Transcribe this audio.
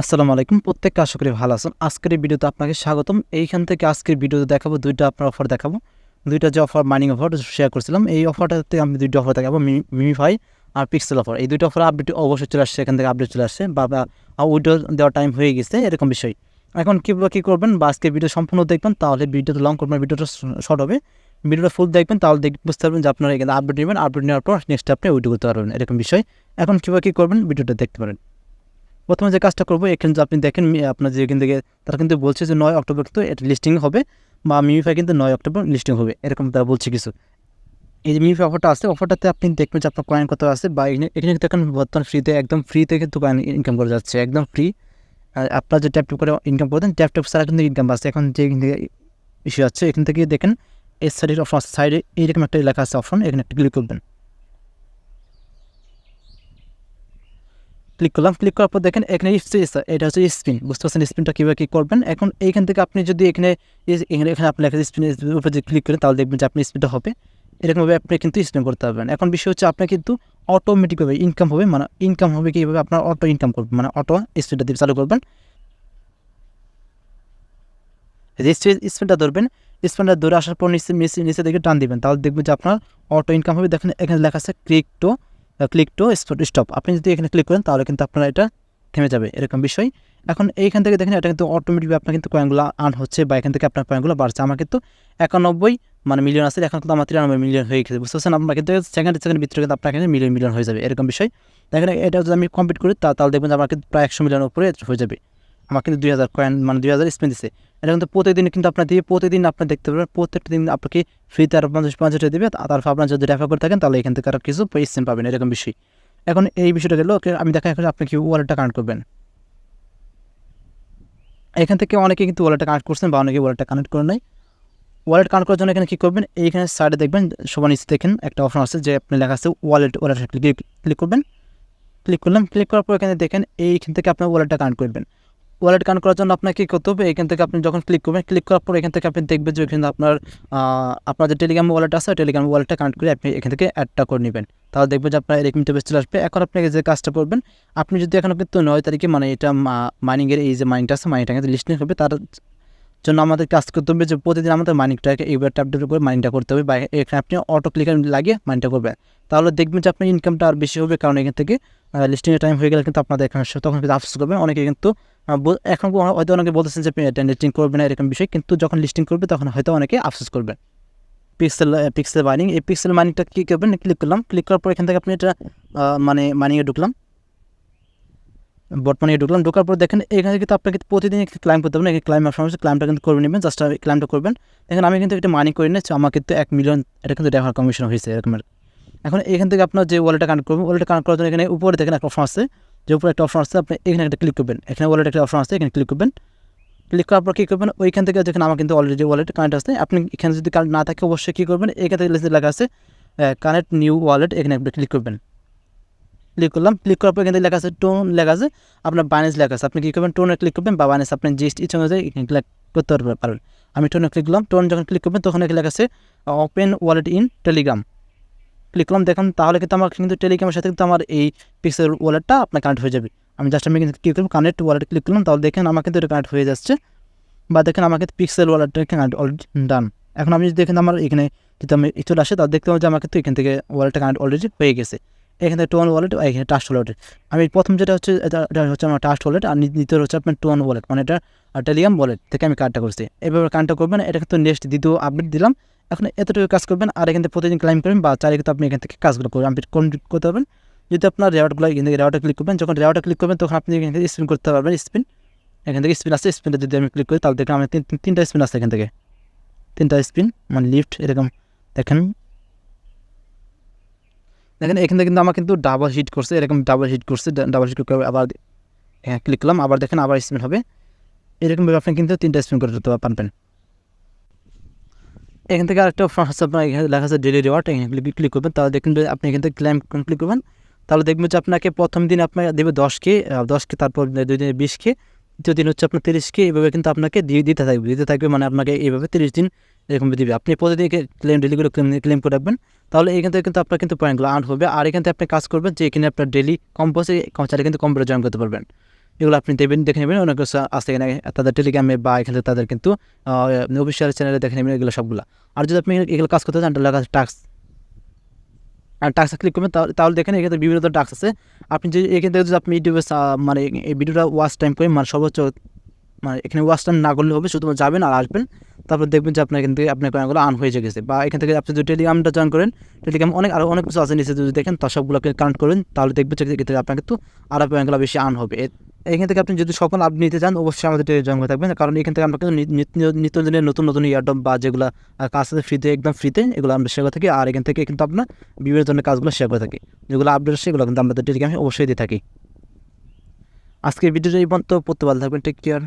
আসসালামু আলাইকুম। প্রত্যেককে আশা করি ভালো আছেন। আজকের এই ভিডিওতে আপনাকে স্বাগতম। এইখান থেকে আজকের ভিডিওতে দেখাবো দুইটা আপনার অফার দেখাবো। দুইটা যে অফার মাইনিং অফার শেয়ার করছিলাম। এই অফারটাতে আমি দুইটা অফার দেখাবো। মিমিফাই আর পিক্সেল অফার এই দুইটা অফার আপডেট অবশ্যই চলে আসছে। এখান থেকে আপডেট চলে আসছে। বা উইডো দেওয়ার টাইম হয়ে গেছে। এরকম বিষয়। এখন কীভাবে কী করবেন বা আজকে ভিডিও সম্পূর্ণ দেখবেন, তাহলে ভিডিওটা লং করবেন, ভিডিওটা শর্ট হবে। ভিডিওটা ফুল দেখবেন, তাহলে দেখ বুঝতে পারবেন যে আপনারা এখানে আপডেট নেবেন। আপডেট নেওয়ার পর নেক্সট আপনি উইডো করতে পারবেন। এরকম বিষয়। এখন কীভাবে কী করবেন, ভিডিওটা দেখতে পারেন। প্রথমে যে কাজটা করব, এখানে আপনি দেখেন আপনার যে এখান থেকে, তারা কিন্তু বলছে যে নয় অক্টোবর কিন্তু এটা লিস্টিং হবে বা মিমিফাই কিন্তু নয় অক্টোবর লিস্টিং হবে, এরকম তারা বলছে কিছু। এই যে মিমিফাই অফারটা আছে অফারটাতে আপনি দেখবেন যে আপনার কয়েন কত আছে বা এখানে দেখেন বর্তমান ফ্রিতে একদম ফ্রিতে কিন্তু কয়েন ইনকাম করা যাচ্ছে, একদম ফ্রি আপনার যে ট্যাপ করে ইনকাম করতেন ট্যাপ ট্যাপ ছাড়া কিন্তু ইনকাম আছে। এখন যে এখান থেকে ইস্যু আছে, এখান থেকে দেখেন এর সাইডের আছে সাইডে এইরকম একটা লেখা আছে অপশন এখানে একটা ক্লিক করবেন। ক্লিক করলাম ক্লিক করার পর দেখেন এখানে এটা হচ্ছে স্পিন বুঝতে পারছেন স্পিনটা কীভাবে কী করবেন? এখন এইখান থেকে আপনি যদি এখানে এখানে এখানে আপনি লেখা স্পিন উপরে যদি ক্লিক করেন তাহলে দেখবেন যে আপনি স্পিনটা হবে। এরকমভাবে আপনি কিন্তু স্পিন করতে পারবেন। এখন বিষয় হচ্ছে আপনি কিন্তু অটোমেটিকভাবে ইনকাম হবে মানে ইনকাম হবে কীভাবে আপনার অটো ইনকাম করবেন মানে অটো স্পিনটা দিয়ে চালু করবেন। স্পিনটা ধরবেন স্পিনটা ধরে আসার পর নিচে নিচে দিকে টান দিবেন, তাহলে দেখবেন যে আপনার অটো ইনকাম হবে। দেখেন এখানে লেখা আছে click to click to spot stop আপনি যদি এখানে ক্লিক করেন, তাহলে কিন্তু আপনার এটা থেমে যাবে এরকম বিষয়। এখন এইখান থেকে দেখেন, এটা কিন্তু অটোমেটিকলি আপনার কিন্তু কয়েনগুলো আন হচ্ছে বা এখান থেকে আপনার কয়েনগুলো বাড়ছে। আমার কিন্তু একানব্বই মানে মিলিয়ন আছে, এখন কিন্তু আমার তিরানব্বই মিলিয়ন হয়ে গেছে বুঝতে পারছেন আপনার কিন্তু সেকেন্ড সেকেন্ড ভিতরে কিন্তু আপনার কিন্তু মিলিয়ন মিলিয়ন হয়ে যাবে এরকম বিষয়। দেখেন, এটা যদি আমি কমপ্লিট করি তাহলে দেখবেন যে আমার কিন্তু প্রায় একশো মিলিয়ন উপরে হয়ে যাবে। আমার কিন্তু দুই হাজার কয়েন মানে দুই হাজার স্পেন দিচ্ছে এটা কিন্তু প্রতিদিন কিন্তু আপনার দিয়ে, প্রতিদিন আপনার দেখতে পারবেন, প্রত্যেকটা দিন আপনাকে ফ্রিতে আর পঞ্চাশ পঞ্চাশ টাকা দেবে তারপর আপনার যদি রেফার করে থাকেন, তাহলে এখান থেকে আরও কিছু পেয়েছেন পাবেন, এরকম বিষয়। এখন এই বিষয়টা গেল আমি দেখা এখন আপনি কি ওয়ালেটটা কানেক্ট করবেন। এখান থেকে অনেকে কিন্তু ওয়ালেটটা কানেক্ট করছেন বা অনেকে ওয়ালেটটা কানেক্ট করে নাই। ওয়ালেট কানেক্ট করার জন্য এখানে কী করবেন? এইখানে সাইডে দেখবেন, সবার নিচে দেখেন, একটা অপশন আছে যে আপনি লেখা আছে ওয়ালেট ওয়ালেট ক্লিক ক্লিক করবেন। ক্লিক করলাম ক্লিক করার পর এখানে দেখেন, এইখান থেকে আপনার ওয়ালেটটা কানেক্ট করবেন। ওয়ালেট কানেক্ট করার জন্য আপনাকে কী করতে হবে? এখান থেকে আপনি যখন ক্লিক করবেন ক্লিক করার পর এখান থেকে আপনি দেখবেন যে এখানে আপনার আপনার যে টেলিগ্রাম ওয়ালেট আছে টেলিগ্রাম ওয়ালেটটা কানেক্ট করে আপনি এখান থেকে অ্যাডটা করে নেবেন। তাহলে দেখবেন যে আপনার এরকম ইন্টারভেস চলে আসবে। এখন আপনাকে যে কাজটা করবেন, আপনি যদি এখন কিন্তু নয় তারিখে মানে এটা মাইনিংয়ের এই যে মাইনিংটা আছে মাইনিংটা কিন্তু লিস্টিং হবে। তার জন্য আমাদের কাজ করতে হবে যে প্রতিদিন আমাদের মাইনিংটাকে এইবার ট্যাপ করে মাইনিংটা করতে হবে। বা এখানে আপনি অটো ক্লিকার লাগিয়ে মাইনিংটা করবেন। তাহলে দেখবেন যে আপনার ইনকামটা আর বেশি হবে, কারণ এখান থেকে লিস্টিংয়ের টাইম হয়ে গেলে কিন্তু আপনাদের এখানে তখন কিন্তু আফসোস করবেন। অনেকে কিন্তু এখন হয়তো অনেকে বলতেছেন যে লিস্টিং করবে না, এরকম বিষয়। কিন্তু যখন লিস্টিং করবে, তখন হয়তো অনেকে আফসোস করবে পিক্সেল পিক্সেল মাইনিং এই পিক্সেল মাইনিংটা কী করবেন ক্লিক করলাম। ক্লিক করার পর এখান থেকে আপনি এটা মানে মাইনিংয়ে ঢুকলাম। মানিয়ে ঢুকলাম। ঢোকার পর দেখেন, এখানে কিন্তু আপনাকে প্রতিদিন ক্লাইম করতে হবে না। ক্লাইম অপশন আছে ক্লাইমটা কিন্তু করে নেবেন। জাস্ট ক্লাইমটা করবেন। দেখেন, আমি কিন্তু এটা মানি করে নিচ্ছি আমার কিন্তু এক মিলিয়ন এটা কিন্তু রেফার কমিশন হয়েছে এরকমের এখন এখান থেকে আপনার যে ওয়ালেটটা কানেক্ট করবেন ওয়ালেটটা কানেক্ট করার জন্য এখানে উপরে দেখেন একটা অপশন আছে। যে উপরে একটা অপশন আছে, আপনি এখানে একটা ক্লিক করবেন। এখানে ওয়ালেট একটা অপশন আছে, এখানে ক্লিক করবেন। ক্লিক করার পর কী করবেন? ওইখান থেকে যেখানে আমার কিন্তু অলরেডি ওয়ালেট কানেক্ট আছে। আপনি এখানে যদি কানেক্ট না থাকে, অবশ্যই কী করবেন? এখান থেকে লেখা আছে কানেক্ট নিউ ওয়ালেট এখানে আপনি ক্লিক করবেন। ক্লিক করলাম। ক্লিক করার পর এখানে লেখা আছে টোন লেখা আছে, আপনার বাইন্যান্স লেখা আছে। আপনি কী করবেন? টোনে ক্লিক করবেন বা বাইন্যান্স আপনি জিএসটি ইচ্ছা অনুযায়ী ক্লিক করতে পারবেন। আমি টোনে ক্লিক করলাম। টোন যখন ক্লিক করবেন, তখন এখানে লেখা আছে open wallet in Telegram click করলাম দেখুন তাহলে কিন্তু আমার কিন্তু টেলিগ্রামের সাথে কিন্তু আমার এই পিক্সেল ওয়ালেটটা আপনার কানেক্ট হয়ে যাবে। আমি জাস্ট আমি কিন্তু ক্লিক করলাম কানেক্ট ওয়ালেট ক্লিক করলাম, তাহলে দেখেন আমার কিন্তু এটা কানেক্ট হয়ে যাচ্ছে। বা দেখেন আমার কিন্তু পিক্সেল ওয়ালেটটা কানেক্ট অলরেডি ডান এখন আমি যদি দেখেন আমার এখানে যদি আমি চলে আসে, তাহলে দেখতে পাবো যে আমার কিন্তু এখান থেকে ওয়ালেটটা কানেক্ট অলরেডি হয়ে গেছে। এখান থেকে টোন ওয়ালেট এখানে টাস্ট ওয়ালেট আমি প্রথম যেটা হচ্ছে, এটা হচ্ছে আমার টাস্ট ওয়ালেট আর দ্বিতীয় হচ্ছে আপনার টোন ওয়ালেট মানে এটা টেলিগ্রাম ওয়ালেট থেকে আমি কার্ডটা করছি এভাবে কার্ডটা করবেন, এটা কিন্তু নেক্সট দ্বিতীয় আপডেট দিলাম। এখন এতটুকু কাজ করবেন, আর এখান থেকে প্রতিদিন ক্লাইম করবেন বা চাইলে কিন্তু আপনি এখান থেকে কাজগুলো করবেন। আপনি কমপ্লিট করতে পারবেন। যদি আপনার রেওয়ার্ডগুলো এখান থেকে রেওয়ার্ডে ক্লিক করবেন, যখন রেওয়ার্ডে ক্লিক করবেন, তখন আপনি এখান থেকে স্পিন করতে পারবেন স্পিন এখান থেকে স্পিন আছে স্পিনটা যদি আমি ক্লিক করি, তাহলে তিন- তিন- তিনটা স্পিন আছে এখান থেকে। তিনটা স্পিন মানে লিফট এরকম। দেখেন। দেখেন, এখান থেকে কিন্তু আমার কিন্তু ডাবল হিট করছে, এরকম ডাবল হিট করছে ডাবল হিট করে আবার হ্যাঁ ক্লিক করলাম, আবার দেখেন আবার স্পিন হবে। এরকমভাবে আপনি কিন্তু তিনটা স্পিন করে দিতে পারবেন। এখান থেকে আরেকটা অপশন আছে আপনার, এখানে লেখা আছে ডেলি রিওয়ার্ড এখানে ক্লিক করবেন, তাহলে দেখবেন যে আপনি এখান থেকে ক্লাইম ক্লিক করবেন। তাহলে দেখবেন যে আপনাকে প্রথম দিন আপনাকে দেবে দশ কে দশ কে, তারপর দুই দিনে বিশ কে, দ্বিতীয় দিন হচ্ছে আপনার তিরিশ কে এইভাবে কিন্তু আপনাকে দিয়ে দিতে থাকবে। দিতে থাকবে মানে আপনাকে এইভাবে তিরিশ দিন এরকম দিবে। আপনি প্রতিদিন ক্লেম ডেলি করে ক্লেম ক্লেম করে রাখবেন। তাহলে এখান থেকে কিন্তু আপনার কিন্তু পয়েন্টগুলো আর্ন হবে। আর এখান থেকে আপনি কাজ করবেন যে এখানে আপনার ডেলি কর্মচারী কিন্তু কম্পিউটার জয়েন করতে পারবেন। এগুলো আপনি দেবেন দেখে নেবেন। অনেক আছে এখানে তাদের টেলিগ্রামে বা এখানে তাদের কিন্তু অফিসিয়াল চ্যানেলে দেখে নেবেন এগুলো সবগুলো। আর যদি আপনি এগুলো কাজ করতে চান, তাহলে টাক্স আর টাক্সে ক্লিক করবেন, তাহলে- দেখেন এখানে বিভিন্ন ধরনের টাক্স আছে। আপনি যদি এখান থেকে যদি আপনি ইউটিউবে মানে এই ভিডিওটা ওয়াচ টাইম করে মানে সর্বোচ্চ মানে এখানে ওয়াচ টাইম না করলে হবে, শুধুমাত্র যাবেন আর আসবেন। তারপর দেখবেন যে আপনার এখান থেকে আপনার কয়েকগুলো আন হয়ে গেছে। বা এখান থেকে আপনি যদি টেলিগ্রামটা জয়েন করেন টেলিগ্রাম অনেক আরও অনেক কিছু আছে নিচে যদি দেখেন, তা সবগুলো আপনি কানেক্ট করবেন, তাহলে দেখবেন যে থেকে আপনার কিন্তু আরও পয়েন্টগুলো বেশি আন হবে। এখান থেকে আপনি যদি সকল আপনি নিতে চান, অবশ্যই আমাদের জয়েন করে থাকবেন। কারণ এখান থেকে আমরা কিন্তু নিত্য নিত্য- নিত্য দিনের নতুন নতুন ইয়ারডম বা যেগুলো কাজ আছে ফ্রিতে একদম ফ্রিতে এগুলো আমরা শেয়ার করে থাকি। আর এখান থেকে কিন্তু আপনার বিভিন্ন ধরনের কাজগুলো শেয়ার করে থাকি। যেগুলো আপডেট আছে সেগুলো কিন্তু আমাদের টেলিগ্রামে অবশ্যই দিয়ে থাকি। আজকের ভিডিওটা এই পর্যন্ত। পড়তে ভালো থাকবেন। Take care